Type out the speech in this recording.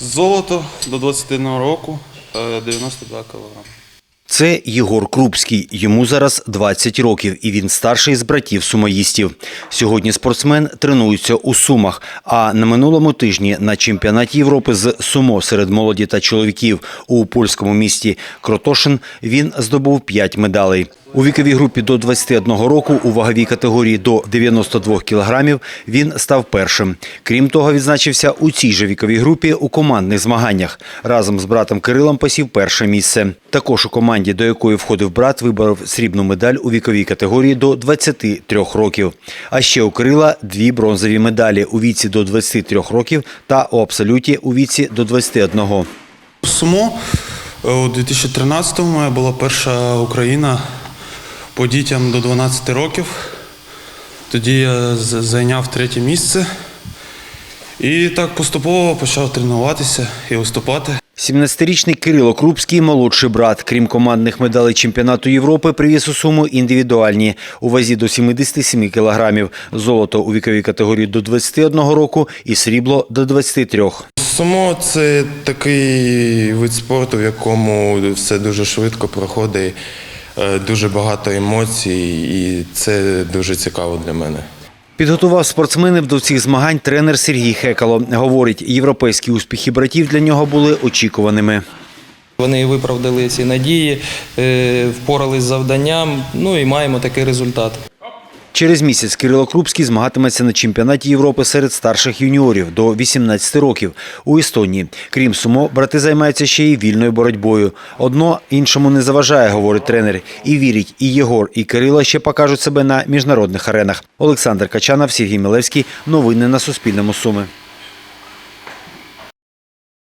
Золото до 21 року е, 92 кг. Це Єгор Крупський. Йому зараз 20 років, і він старший з братів сумоїстів. Сьогодні спортсмен тренується у Сумах. А на минулому тижні на чемпіонаті Європи з сумо серед молоді та чоловіків у польському місті Кротошин він здобув 5 медалей. У віковій групі до 21 року у ваговій категорії до 92 кілограмів він став першим. Крім того, відзначився у цій же віковій групі у командних змаганнях. Разом з братом Кирилом посів перше місце. Також у команді, до якої входив брат, виборов срібну медаль у віковій категорії до 23 років. А ще у Кирила дві бронзові медалі у віці до 23 років та у абсолюті у віці до 21. Сумо е, у 2013-му була перша Україна по дітям до 12 років. Тоді я зайняв третє місце. І так поступово почав тренуватися і виступати. 17-річний Кирило Крупський – молодший брат. Крім командних медалей чемпіонату Європи, привіз у суму індивідуальні у вазі до 77 кілограмів. Золото у віковій категорії до 21 року і срібло до 23. Сумо це такий вид спорту, в якому все дуже швидко проходить, дуже багато емоцій, і це дуже цікаво для мене. Підготував спортсменів до цих змагань тренер Сергій Хекало. Говорить, європейські успіхи братів для нього були очікуваними. Вони виправдали ці надії, е, впорались з завданням, ну і маємо такий результат. Через місяць Кирило Крупський змагатиметься на чемпіонаті Європи серед старших юніорів до 18 років у Естонії. Крім сумо, брати займаються ще й вільною боротьбою. Одно іншому не заважає, говорить тренер. І вірить, і Єгор, і Кирило ще покажуть себе на міжнародних аренах. Олександр Качанов, Сергій Мілевський. Новини на Суспільному. Суми.